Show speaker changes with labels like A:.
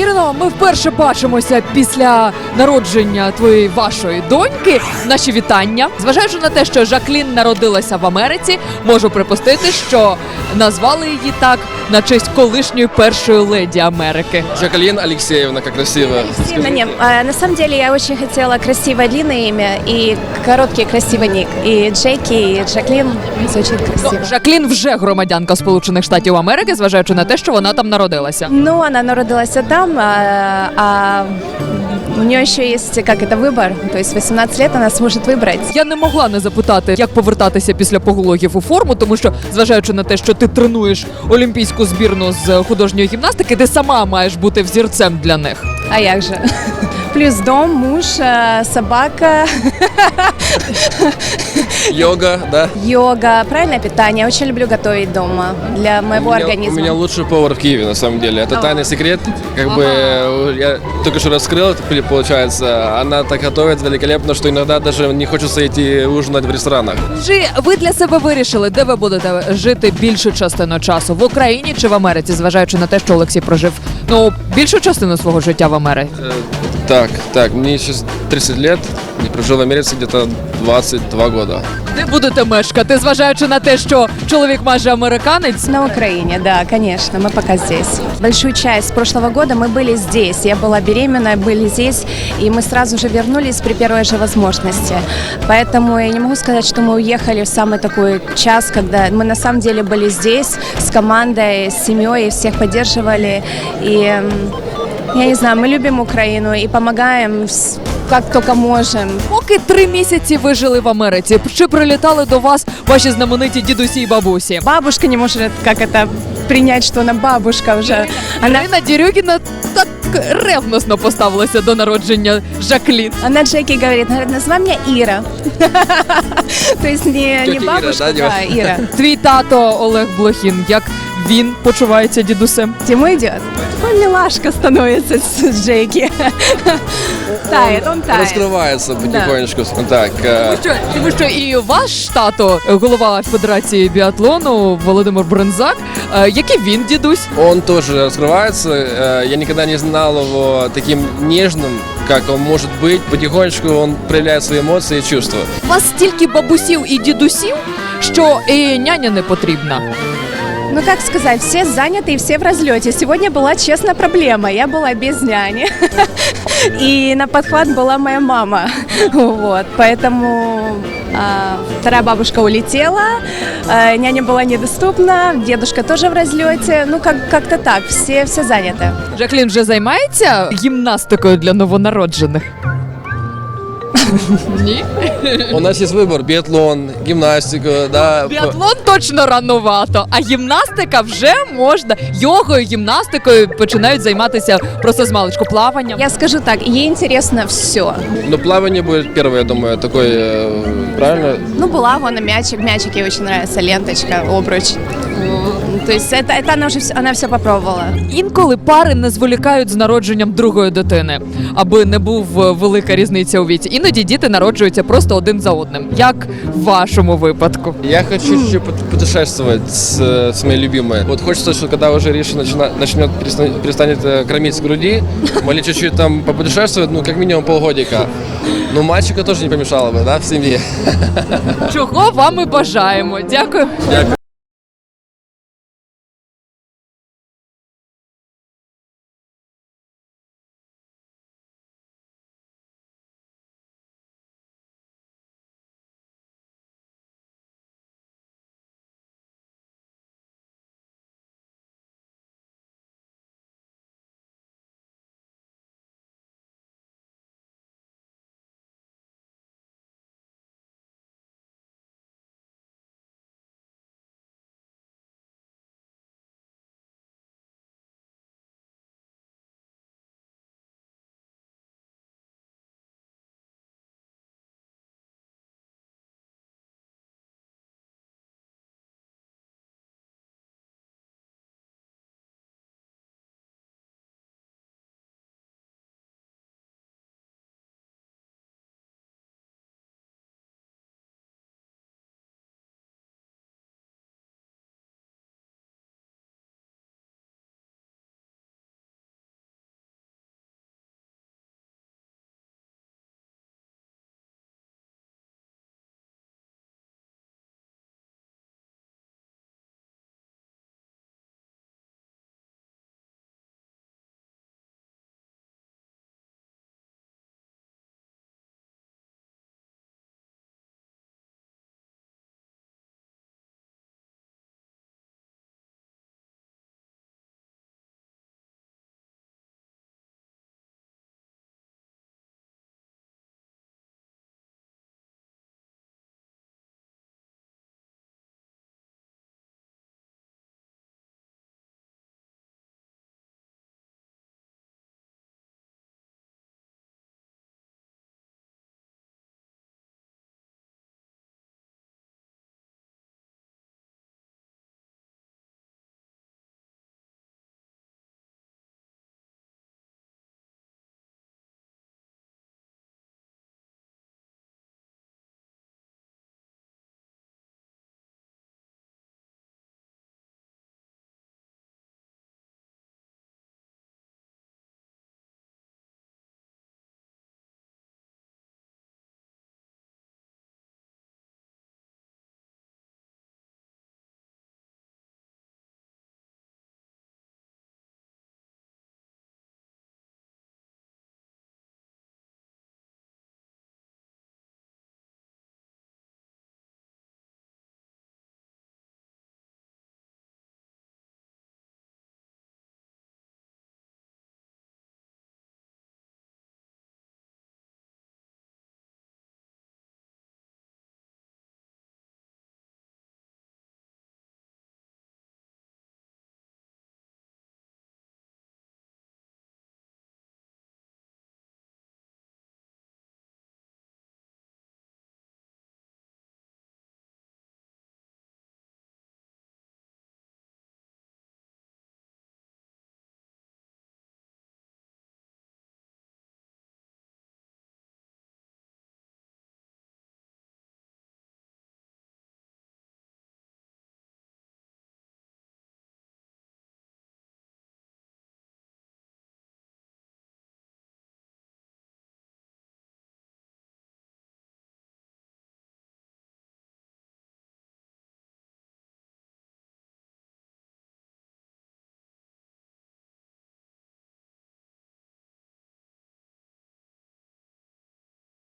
A: Ірино, ми вперше бачимося після народження твоєї вашої доньки. Наші вітання. Зважаючи на те, що Жаклін народилася в Америці, можу припустити, що назвали її так на честь колишньої першої леді Америки.
B: Жаклин Алексеевна, как красиво.
C: Сильно не. На самом деле я очень хотела красивое длинное имя и короткий красивый ник. И Джеки, и Джаклин звучит красиво.
A: Ну, Жаклін вже громадянка Сполучених Штатів Америки, зважаючи на те, що вона там народилася.
C: Ну, она народилась там, а, а у нее еще есть, как это, выбор. То есть 18 лет она сможет выбрать.
A: Я не могла не запитати, як повертатися після пологів у форму, тому що, зважаючи на те, що ти тренуєш олімпійську збірну з художньої гімнастики, ти сама маєш бути взірцем для них.
C: А як же? Плюс дом, муж, а, собака,
B: Йога, да.
C: йога, правильное питание. Очень люблю готовить дома для моего
B: у, меня, у
C: организма.
B: меня лучший повар в Киеве, на самом деле. Это
A: А.
B: тайный секрет. Как бы э, я только что раскрыл, это получается. Она так готовит великолепно, что иногда даже не хочется идти ужинать в ресторанах.
A: Чи ви для себе вирішили, де ви будете жити більшу частину часу в Україні чи в Америці, зважаючи на те, що Олексій прожив ну більшу частину свого життя в Америці?
B: Э, Так, так, мне сейчас 30 лет. Я прожил в Америке где-то 22 года.
A: Де будете мешкати, зважаючи на те, що чоловік майже американець?
C: На Украине, да, конечно, мы пока здесь. Большую часть прошлого года мы были здесь. Я была беременна, были здесь, и мы сразу же вернулись при первой же возможности. Поэтому я не могу сказать, что мы уехали в самый такой час, когда мы на самом деле были здесь с командой, с семьей, и всех поддерживали. И м, я не знаю, мы любим Украину и помогаем с- как только можем.
A: Поки три місяці ви жили в Америці, чи прилітали до вас ваші знамениті дідусі і бабусі?
C: Бабушка не может, как это, принять, что она бабушка уже. Она
A: Ірина Дірюгіна так ревносно поставилася до народження Жаклін.
C: Она Джеки говорит, говорит, называй меня Ира. То есть не, не
B: Тетя Ира,
C: бабушка,
B: да,
C: да, Ира.
A: Твій тато Олег Блохін, як він почувається дідусем?
C: Тиму идет. Он милашка становится с Джеки. Тает, он тает.
B: Раскрывается потихонечку. Так, э,
A: Що, тому що і ваш тато, голова Федерації біатлону Володимир Брензак, е, який він дідусь?
B: он тоже раскрывается. Э, Я никогда не знал его таким нежным, как он может быть. Потихонечку он проявляет свои эмоции и чувства.
A: У вас стільки бабусів і дідусів, що і няня не потрібна.
C: Ну, как сказать, все заняты и все в разлете. Сегодня была, честно, проблема. Я была без няни. И на подхват была моя мама. Вот, поэтому а, вторая бабушка улетела, а, няня была недоступна, дедушка тоже в разлете. Ну, как- как-то так, все, все заняты.
A: Жаклін вже займається гімнастикою для новонароджених. Ні.
B: У нас есть выбор: биатлон, гимнастика, да.
A: Біатлон точно ранувато, а гімнастика вже можна. Йогою, гімнастикою починають займатися просто з маличку плаванням.
C: Я скажу так, ей интересно все.
B: Но плавание будет первое, я думаю, такой, э, правильно?
C: Ну, была вон и мячик, мячик ей очень нравится, ленточка, обруч. М, То есть это, это она уже все, она все попробовала.
A: Інколи пари не зволікають з народженням другої дитини, аби не був е, велика різниця у віці. Іноді діти народжуються просто один за одним, як в вашому випадку.
B: Я хочу чуть-чуть пут- путешествовать с, э, с моей любимой. Вот хочется, что когда уже Риша начина- начнет переста- перестанет э, кормить с груди, могли чуть-чуть там попутешествовать, ну как минимум полгодика. Ну мальчика тоже не помешало бы, да, в семье.
A: Чого вам і бажаємо. Дякую.
B: Дякую.